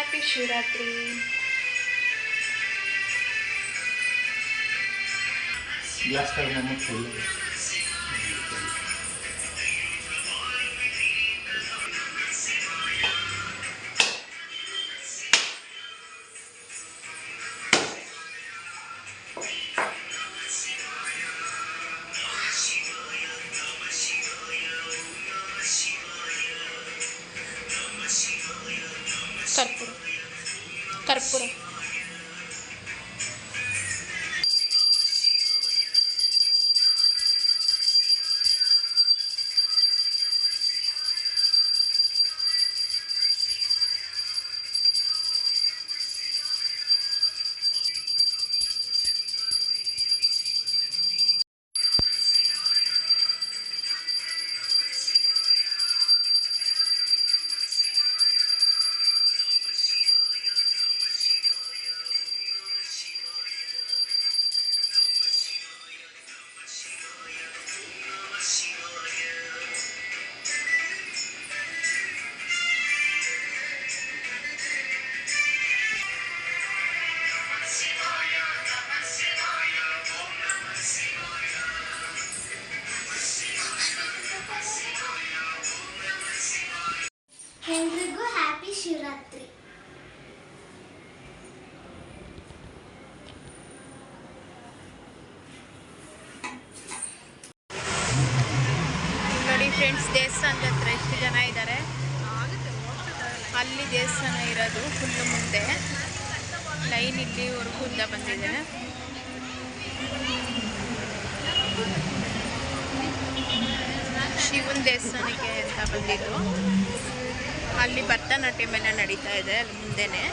Happy Shivratri. Last time I'm ದೇವಸ್ಥಾನದ ಹತ್ರ ಎಷ್ಟು ಜನ ಇದ್ದಾರೆ ಅಲ್ಲಿ ದೇವಸ್ಥಾನ ಇರೋದು ಫುಲ್ಲು ಮುಂದೆ. ಲೈನ್ ಇಲ್ಲಿವರೆಗೂ ಇಂದ ಬಂದಿದೆ. ಶಿವನ ದೇವಸ್ಥಾನಕ್ಕೆ ಅಂತ ಬಂದಿದ್ದು. ಅಲ್ಲಿ ಭರತನಾಟ್ಯಂ ಎಲ್ಲ ನಡೀತಾ ಇದೆ, ಅಲ್ಲಿ ಮುಂದೆನೆ.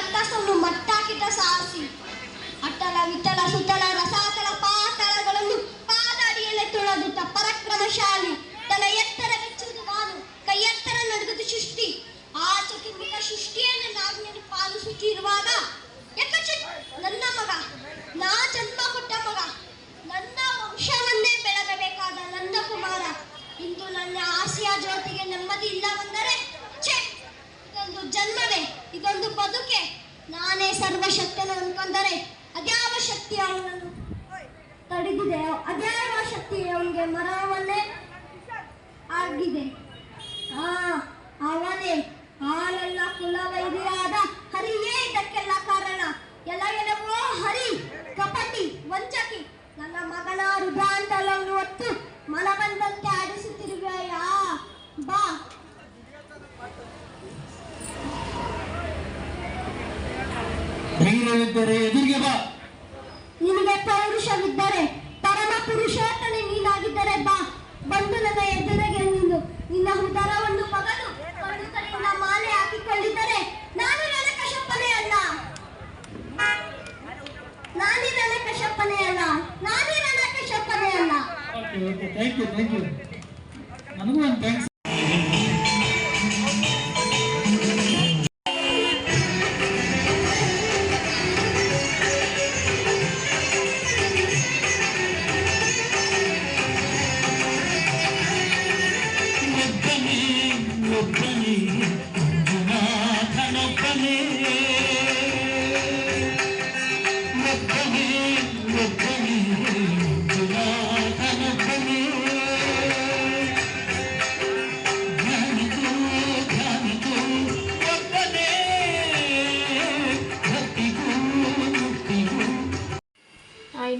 ಅಟ್ಟಸವನ್ನು ಮಟ್ಟಾಕಿಟ್ಟ ಸಾಹಸಿ. ಅಟ್ಟಲ ವಿಠಲ ಸುತ್ತಲ ರಸಾತಲ ಪಾತಳಗಳನ್ನು ಪಾದಾಡಿಯಲ್ಲೇ ತುಳದುತ್ತ ಪರಾಕ್ರಮಶಾಲಿ. ತನ್ನ ಎತ್ತರ ಮೆಚ್ಚುವುದು ನಾನು ಕೈಯೆತ್ತರ ನಡುಗುದು ಸೃಷ್ಟಿ. ಆ ಚತುರ್ಮುಖ ಸೃಷ್ಟಿಯನ್ನು ನಾಜ್ಞೆಯನ್ನು ಪಾಲಿಸುತ್ತಿರುವಾಗ ಯಾಕಚ್ಚ ನನ್ನ ಮಗ, ನಾ ಜನ್ಮ ಕೊಟ್ಟ ಮಗ, ನನ್ನ ವಂಶವನ್ನೇ ಬೆಳಗಬೇಕಾದ ನನ್ನ ಕುಮಾರ ಇಂದು ನನ್ನ ಆಸೆಯ ಜ್ಯೋತಿಗೆ ನೆಮ್ಮದಿ ಇಲ್ಲವೆಂದರೆ, ಛೆ, ಇದೊಂದು ಜನ್ಮವೇ. ಇದೊಂದು ಬದುಕೆ. ನಾನೇ ಸರ್ವಶಕ್ತನ ಅನ್ಕೊಂಡರೆ ಅದ್ಯಾವ ಶಕ್ತಿ ಅವನನ್ನು ತಡೆದಿದೆ? ಅದ್ಯಾವ ಶಕ್ತಿ ಅವನಿಗೆ ಮರವನ್ನೇ ಆಗಿದೆ? ಆ, ಅವನೇ ಹಾಲೆಲ್ಲ ಕುಲವೈರಿಯಾದ ಹರಿಯೇ ಇದಕ್ಕೆಲ್ಲ ಹೆಂಗಿದ್ದಾರೆ ಎದುರಿಗೆ ಬಾ. ನಿನಗೆ ಪೌರುಷವಿದ್ದರೆ ಪರಮ ಪುರುಷೋತ್ತನೆ ನೀನಾಗಿದ್ದರೆ ಬಾ. ಬಂದು ನನ್ನ ಎದುರಿಗೆ ನಿಂದು. ನಿನ್ನ ಉದರವನ್ನು ಪಗಲು ಕಣ್ಣು ಕಡೆಯಿಂದ ಮಾಲೆ ಹಾಕಿಕೊಂಡಿದ್ದರೆ ನಾನು ನನ್ನ ಕಶಪ್ಪನೇ ಅಲ್ಲ. ನಾನೇ ನನ್ನ ಕಶಪ್ಪನೇ ಅಲ್ಲ. ನಾನೇ ನನ್ನ ಕಶಪ್ಪನೇ ಅಲ್ಲ ಥ್ಯಾಂಕ್ ಯು ಥ್ಯಾಂಕ್ ಯು ನನಗೂ ಒಂದು ಥ್ಯಾಂಕ್ಸ್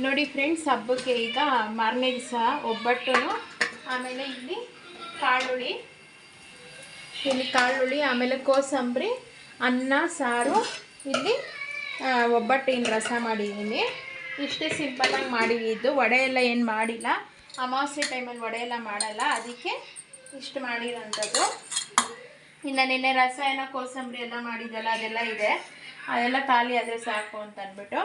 ನೋಡಿ ಫ್ರೆಂಡ್ಸ್ ಹಬ್ಬಕ್ಕೆ ಈಗ ಮಾರನೇ ದಿವಸ ಒಬ್ಬಟ್ಟು ಆಮೇಲೆ ಇಲ್ಲಿ ಕಾಳುಳ್ಳಿ ಇಲ್ಲಿ ಕಾಳುಳ್ಳಿ ಆಮೇಲೆ ಕೋಸಂಬರಿ ಅನ್ನ, ಸಾರು. ಇಲ್ಲಿ ಒಬ್ಬಟ್ಟಿನ ರಸ ಮಾಡಿದ್ದೀನಿ. ಇಷ್ಟೇ ಸಿಂಪಲ್ಲಾಗಿ ಮಾಡಿದ್ದು. ವಡೆ ಎಲ್ಲ ಏನು ಮಾಡಿಲ್ಲ. ಅಮಾವಾಸ್ಯೆ ಟೈಮಲ್ಲಿ ವಡೆ ಎಲ್ಲ ಮಾಡಲ್ಲ. ಅದಕ್ಕೆ ಇಷ್ಟು ಮಾಡಿರೋಂಥದ್ದು. ಇನ್ನು ನಿನ್ನೆ ರಸ ಏನೋ ಕೋಸಂಬರಿ ಎಲ್ಲ ಮಾಡಿದ್ದಲ್ಲ, ಅದೆಲ್ಲ ಇದೆ. ಅದೆಲ್ಲ ಖಾಲಿ ಆದರೆ ಸಾಕು ಅಂತ ಅಂದ್ಬಿಟ್ಟು.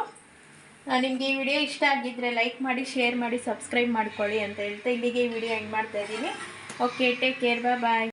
ನಿಮಗೆ ಈ ವಿಡಿಯೋ ಇಷ್ಟ ಆಗಿದ್ದರೆ ಲೈಕ್ ಮಾಡಿ ಶೇರ್ ಮಾಡಿ ಸಬ್ಸ್ಕ್ರೈಬ್ ಮಾಡ್ಕೊಳ್ಳಿ ಅಂತ ಹೇಳ್ತಾ ಇಲ್ಲಿಗೆ ಈ ವಿಡಿಯೋ ಎಂಡ್ ಮಾಡ್ತಾ ಇದ್ದೀನಿ. Okay take care bye